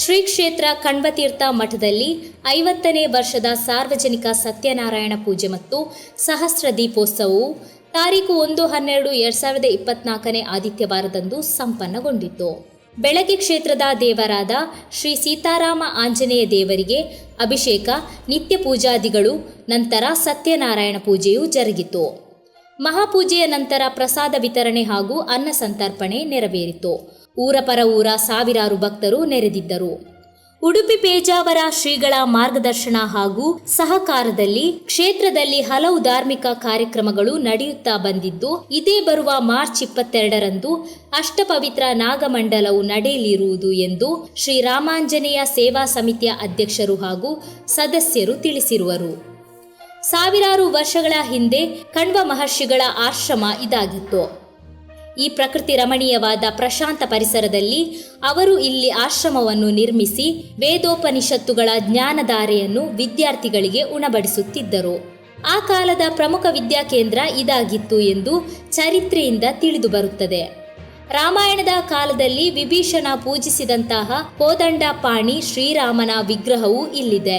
ಕ್ಷೇತ್ರ ಕಣ್ವತೀರ್ಥ ಮಠದಲ್ಲಿ ಐವತ್ತನೇ ವರ್ಷದ ಸಾರ್ವಜನಿಕ ಸತ್ಯನಾರಾಯಣ ಪೂಜೆ ಮತ್ತು ಸಹಸ್ರ ದೀಪೋತ್ಸವವು ತಾರೀಕು ಒಂದು ಹನ್ನೆರಡು ಎರಡ್ ಸಾವಿರದ ಇಪ್ಪತ್ನಾಲ್ಕನೇ ಆದಿತ್ಯವಾರದಂದು ಸಂಪನ್ನಗೊಂಡಿತು ಬೆಳಗ್ಗೆ ಕ್ಷೇತ್ರದ ದೇವರಾದ ಶ್ರೀ ಸೀತಾರಾಮ ಆಂಜನೇಯ ದೇವರಿಗೆ ಅಭಿಷೇಕ, ನಿತ್ಯ ಪೂಜಾದಿಗಳು, ನಂತರ ಸತ್ಯನಾರಾಯಣ ಪೂಜೆಯು ಜರುಗಿತು. ಮಹಾಪೂಜೆಯ ನಂತರ ಪ್ರಸಾದ ವಿತರಣೆ ಹಾಗೂ ಅನ್ನ ಸಂತರ್ಪಣೆ ನೆರವೇರಿತು. ಊರ ಪರ ಊರ ಸಾವಿರಾರು ಭಕ್ತರು ನೆರೆದಿದ್ದರು. ಉಡುಪಿ ಪೇಜಾವರ ಶ್ರೀಗಳ ಮಾರ್ಗದರ್ಶನ ಹಾಗೂ ಸಹಕಾರದಲ್ಲಿ ಕ್ಷೇತ್ರದಲ್ಲಿ ಹಲವು ಧಾರ್ಮಿಕ ಕಾರ್ಯಕ್ರಮಗಳು ನಡೆಯುತ್ತಾ ಬಂದಿದ್ದು, ಇದೇ ಬರುವ ಮಾರ್ಚ್ ಇಪ್ಪತ್ತೆರಡರಂದು ಅಷ್ಟಪವಿತ್ರ ನಾಗಮಂಡಲವು ನಡೆಯಲಿರುವುದು ಎಂದು ಶ್ರೀರಾಮಾಂಜನೇಯ ಸೇವಾ ಸಮಿತಿಯ ಅಧ್ಯಕ್ಷರು ಹಾಗೂ ಸದಸ್ಯರು ತಿಳಿಸಿರುವರು. ಸಾವಿರಾರು ವರ್ಷಗಳ ಹಿಂದೆ ಕಣ್ವ ಮಹರ್ಷಿಗಳ ಆಶ್ರಮ ಇದಾಗಿತ್ತು. ಈ ಪ್ರಕೃತಿ ರಮಣೀಯವಾದ ಪ್ರಶಾಂತ ಪರಿಸರದಲ್ಲಿ ಅವರು ಇಲ್ಲಿ ಆಶ್ರಮವನ್ನು ನಿರ್ಮಿಸಿ ವೇದೋಪನಿಷತ್ತುಗಳ ಜ್ಞಾನಧಾರೆಯನ್ನು ವಿದ್ಯಾರ್ಥಿಗಳಿಗೆ ಉಣಬಡಿಸುತ್ತಿದ್ದರು. ಆ ಕಾಲದ ಪ್ರಮುಖ ವಿದ್ಯಾಕೇಂದ್ರ ಇದಾಗಿತ್ತು ಎಂದು ಚರಿತ್ರೆಯಿಂದ ತಿಳಿದು ಬರುತ್ತದೆ. ರಾಮಾಯಣದ ಕಾಲದಲ್ಲಿ ವಿಭೀಷಣ ಪೂಜಿಸಿದಂತಹ ಕೋದಂಡ ಪಾಣಿ ಶ್ರೀರಾಮನ ವಿಗ್ರಹವು ಇಲ್ಲಿದೆ.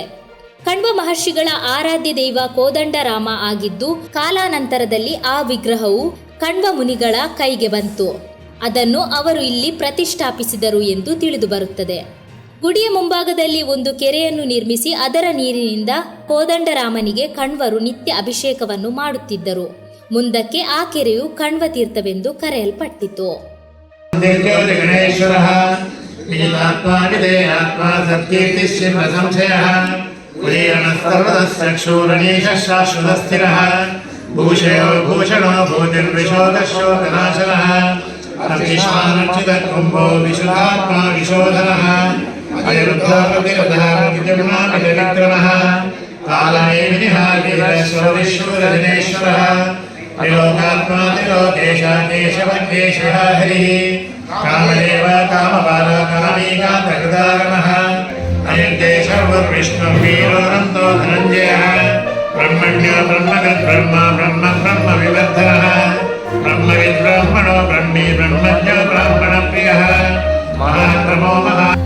ಕಣ್ವ ಮಹರ್ಷಿಗಳ ಆರಾಧ್ಯ ದೈವ ಕೋದಂಡರಾಮ ಆಗಿದ್ದು, ಕಾಲಾನಂತರದಲ್ಲಿ ಆ ವಿಗ್ರಹವು ಕಣ್ವ ಮುನಿಗಳ ಕೈಗೆ ಬಂತು. ಅದನ್ನು ಅವರು ಇಲ್ಲಿ ಪ್ರತಿಷ್ಠಾಪಿಸಿದರು ಎಂದು ತಿಳಿದು ಬರುತ್ತದೆ. ಗುಡಿಯ ಮುಂಭಾಗದಲ್ಲಿ ಒಂದು ಕೆರೆಯನ್ನು ನಿರ್ಮಿಸಿ ಅದರ ನೀರಿನಿಂದ ಕೋದಂಡರಾಮನಿಗೆ ಕಣ್ವರು ನಿತ್ಯ ಅಭಿಷೇಕವನ್ನು ಮಾಡುತ್ತಿದ್ದರು. ಮುಂದಕ್ಕೆ ಆ ಕೆರೆಯು ಕಣ್ವ ತೀರ್ಥವೆಂದು ಕರೆಯಲ್ಪಟ್ಟಿತು. ಭೂಷಣೋ नीतात्मा निधेयात्मा सत्कीर्तिश्चिन्म संशयः उदीरणस्तर्वतः चक्षूरणीशः शाश्वतस्थिरः भूषयो भूषणो भूतिर्विशोकशोकनाशनः अभीष्मानर्चितकुम्भो विशुद्धात्मा विशोधनः अनिरुद्धोऽपिरुद्धारविक्रमः कालनेमिनिहागिरश्वरिश्वरदिनेश्वरः त्रिलोकात्मा त्रिलोकेश केशव केशः हरिः कामदेव कामबाल कामीकान्तकृतारणः अयन्तेशवुर्विष्णुः वीरोऽनन्तो धनञ्जयः ब्रह्मण्यो ब्रह्मगद् I'm on the Mohammed.